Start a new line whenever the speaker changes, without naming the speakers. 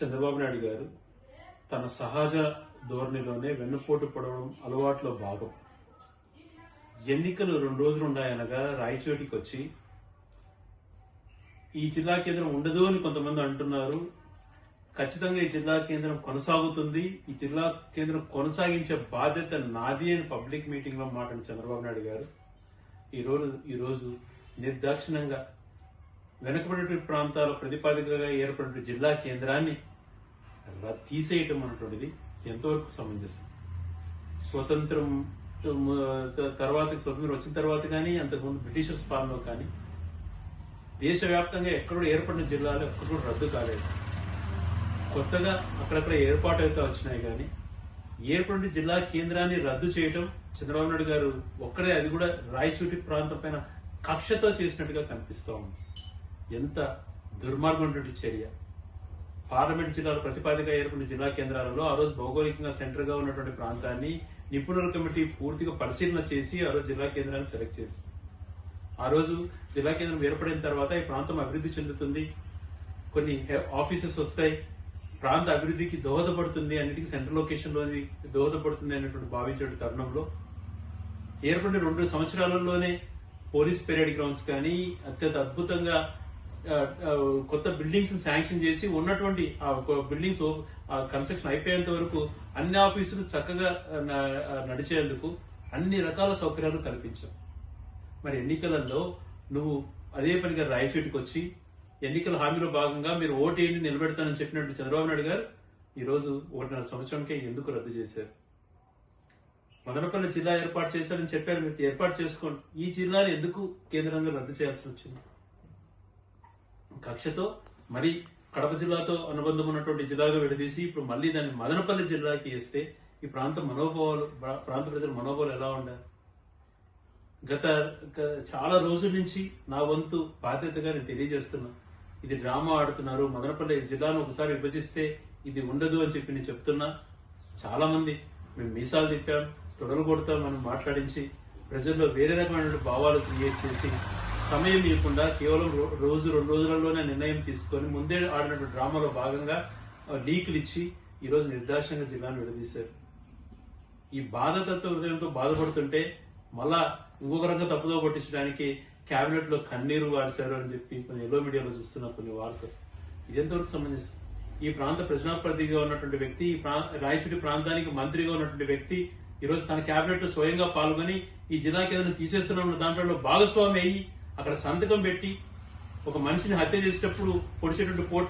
చంద్రబాబు నాయుడు గారు తన సహజ ధోరణిలోనే వెన్నుపోటు పడవడం అలవాట్లో భాగం. ఎన్నికలు రెండు రోజులు ఉన్నాయనగా రాయచోటికి వచ్చి ఈ జిల్లా కేంద్రం ఉండదు అని కొంతమంది అంటున్నారు. ఖచ్చితంగా ఈ జిల్లా కేంద్రం కొనసాగుతుంది. ఈ జిల్లా కేంద్రం కొనసాగించే బాధ్యత నాది అని పబ్లిక్ మీటింగ్లో మాట్లాడిన చంద్రబాబు నాయుడు గారు ఈ రోజు ఈ రోజు నిర్దాక్షిణంగా వెనుకబడిన ప్రాంతాల ప్రతిపాదికగా ఏర్పడిన జిల్లా కేంద్రాన్ని అలా తీసేయటం అన్నటువంటిది ఎంతవరకు సమంజసం? స్వతంత్రం తర్వాత స్వతంత్రం వచ్చిన తర్వాత కానీ అంతకుముందు బ్రిటిషర్స్ పాలనలో కానీ దేశవ్యాప్తంగా ఎక్కడ ఏర్పడిన జిల్లాలు ఎక్కడ కూడా రద్దు కాలేదు. కొత్తగా అక్కడక్కడ ఏర్పాటు అయితే వచ్చినాయి కానీ ఏర్పడిన జిల్లా కేంద్రాన్ని రద్దు చేయటం చంద్రబాబు నాయుడు గారు ఒక్కడే అది కూడా రాయచూటి ప్రాంతం పైన కక్షతో చేసినట్టుగా కనిపిస్తా ఉంది. ఎంత దుర్మార్గం చర్య. పార్లమెంట్ జిల్లాలో ప్రతిపాదిక ఏర్పడిన జిల్లా కేంద్రాలలో ఆ రోజు భౌగోళికంగా సెంటర్గా ఉన్నటువంటి ప్రాంతాన్ని నిపుణుల కమిటీ పూర్తిగా పరిశీలన చేసి ఆ రోజు జిల్లా కేంద్రాన్ని సెలెక్ట్ చేసింది. ఆ రోజు జిల్లా కేంద్రం ఏర్పడిన తర్వాత ఈ ప్రాంతం అభివృద్ధి చెందుతుంది. కొన్ని హె- ఆఫీసెస్ వస్తాయి. ప్రాంత అభివృద్ధికి దోహదపడుతుంది అన్నిటికీ సెంట్రల్ లొకేషన్లోని దోహదపడుతుంది అనేటువంటి భావించే తరుణంలో ఏర్పడిన రెండు సంవత్సరాలలోనే పోలీస్ పెరేడ్ గ్రౌండ్స్ కానీ అత్యంత అద్భుతంగా కొత్త బిల్డింగ్స్ శాంక్షన్ చేసి ఉన్నటువంటి ఆ బిల్డింగ్స్ కన్స్ట్రక్షన్ అయిపోయేంత వరకు అన్ని ఆఫీసులు చక్కగా నడిచేందుకు అన్ని రకాల సౌకర్యాలు కల్పించాం. మరి ఎన్నికలలో నువ్వు అదే పనిగా రాయచోటికి వచ్చి ఎన్నికల హామీలో భాగంగా మీరు ఓటేయండి నిలబెడతానని చెప్పినట్టు చంద్రబాబు నాయుడు గారు ఈరోజు ఒకటిన్నర సంవత్సరానికే ఎందుకు రద్దు చేశారు? మదనపల్లి జిల్లా ఏర్పాటు చేశారని చెప్పారు. మీరు ఏర్పాటు చేసుకోండి. ఈ జిల్లాను ఎందుకు కేంద్రంగా రద్దు చేయాల్సి వచ్చింది? కక్షతో మరి కడప జిల్లాతో అనుబంధం ఉన్నటువంటి జిల్లాగా విడదీసి ఇప్పుడు మళ్ళీ దాన్ని మదనపల్లి జిల్లాకి వేస్తే ఈ ప్రాంత మనోభావాలు ప్రాంత ప్రజల మనోభావాలు ఎలా ఉండాలి? గత చాలా రోజుల నుంచి నా వంతు బాధ్యతగా నేను తెలియజేస్తున్నా. ఇది డ్రామా ఆడుతున్నారు మదనపల్లి జిల్లాను ఒకసారి విభజిస్తే ఇది ఉండదు అని చెప్పి నేను చెప్తున్నా. చాలా మంది మేము మీసాలు తిప్పాం తొడలు కొడతాం మనం మాట్లాడించి ప్రజల్లో వేరే రకమైన భావాలు క్రియేట్ చేసి సమయం ఇవ్వకుండా కేవలం రో- రోజు రెండు రోజులలోనే నిర్ణయం తీసుకొని ముందే ఆడినటువంటి డ్రామాలో భాగంగా లీకులు ఇచ్చి ఈరోజు నిర్దాక్షంగా జిల్లాను విడదీశారు. ఈ బాధతత్వ హృదయంతో బాధపడుతుంటే మళ్ళా ఇంకొక రంగం తప్పుదో పట్టించడానికి కేబినెట్లో కన్నీరు వాడిశారు అని చెప్పి కొన్ని ఎల్లో మీడియాలో చూస్తున్న కొన్ని వార్తలు. ఇది ఎంతవరకు సంబంధించి ఈ ప్రాంత ప్రజాప్రతినిధిగా ఉన్నటువంటి వ్యక్తి ఈ రాయచూటి ప్రాంతానికి మంత్రిగా ఉన్నటువంటి వ్యక్తి ఈరోజు తన కేబినెట్ స్వయంగా పాల్గొని ఈ జిల్లాకి ఏదైనా తీసేస్తున్న దాంట్లో భాగస్వామి అయ్యి అక్కడ సంతకం పెట్టి ఒక మనిషిని హత్య చేసేటప్పుడు పొడిచేటువంటి కోర్టు